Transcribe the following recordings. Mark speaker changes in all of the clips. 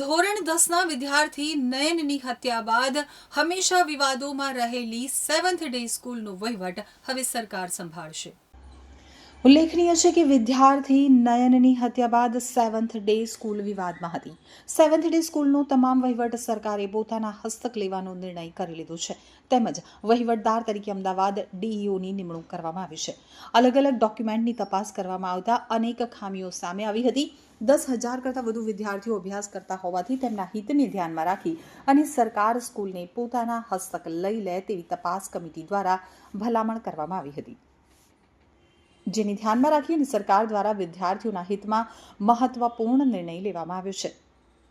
Speaker 1: ધોરણ દસના વિદ્યાર્થી નયનની હત્યા બાદ હંમેશા વિવાદોમાં રહેલી સેવન્થ ડે સ્કૂલનો વહીવટ હવે સરકાર સંભાળશે. ઉલ્લેખનીય છે કે વિદ્યાર્થી નયનની હત્યા બાદ સેવન્થ ડે સ્કૂલ વિવાદમાં હતી. સેવન્થ ડે સ્કૂલનો તમામ વહીવટ સરકારે પોતાના હસ્તક લેવાનો નિર્ણય કરી લીધો છે. તેમજ વહીવટદાર તરીકે અમદાવાદ ડીઈઓની નિમણૂક કરવામાં આવી છે. અલગ અલગ ડોક્યુમેન્ટની તપાસ કરવામાં આવતા અનેક ખામીઓ સામે આવી હતી. દસ હજાર કરતાં વધુ વિદ્યાર્થીઓ અભ્યાસ કરતા હોવાથી તેમના હિતને ધ્યાનમાં રાખી અને સરકાર સ્કૂલને પોતાના હસ્તક લઈ લે તેવી તપાસ કમિટી દ્વારા ભલામણ કરવામાં આવી હતી. જેને ધ્યાનમાં રાખી અને સરકાર દ્વારા વિદ્યાર્થીઓના હિતમાં મહત્વપૂર્ણ નિર્ણય લેવામાં આવ્યો છે.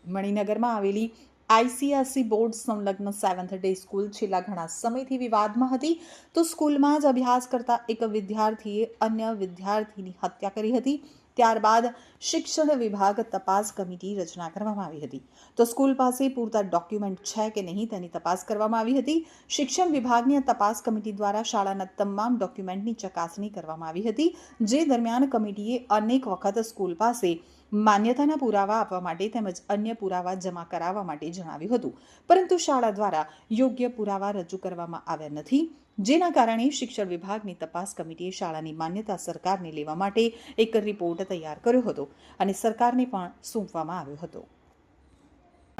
Speaker 1: મણિનગરમાં આવેલી આઈસીએસસી બોર્ડ સંલગ્ન સેવન્થ ડે સ્કૂલ છેલ્લા ઘણા સમયથી વિવાદમાં હતી. તો સ્કૂલમાં જ અભ્યાસ કરતા એક વિદ્યાર્થીએ અન્ય વિદ્યાર્થીની હત્યા કરી હતી. ત્યારબાદ શિક્ષણ વિભાગ તપાસ કમિટી રચના કરવામાં આવી હતી. તો સ્કૂલ પાસે પૂરતા ડોક્યુમેન્ટ છે કે નહીં તેની તપાસ કરવામાં આવી હતી. શિક્ષણ વિભાગની તપાસ કમિટી દ્વારા શાળાના તમામ ડોક્યુમેન્ટની ચકાસણી કરવામાં આવી હતી, જે દરમિયાન કમિટીએ અનેક વખત સ્કૂલ પાસે માન્યતાના પુરાવા આપવા માટે તેમજ અન્ય પુરાવા જમા કરાવવા માટે જણાવ્યું હતું. પરંતુ શાળા દ્વારા યોગ્ય પુરાવા રજૂ કરવામાં આવ્યા નથી. જેના કારણે શિક્ષણ વિભાગની તપાસ કમિટીએ શાળાની માન્યતા સરકારને લેવા માટે એક રિપોર્ટ તૈયાર કર્યો હતો અને સરકારને પણ સોંપવામાં આવ્યો હતો.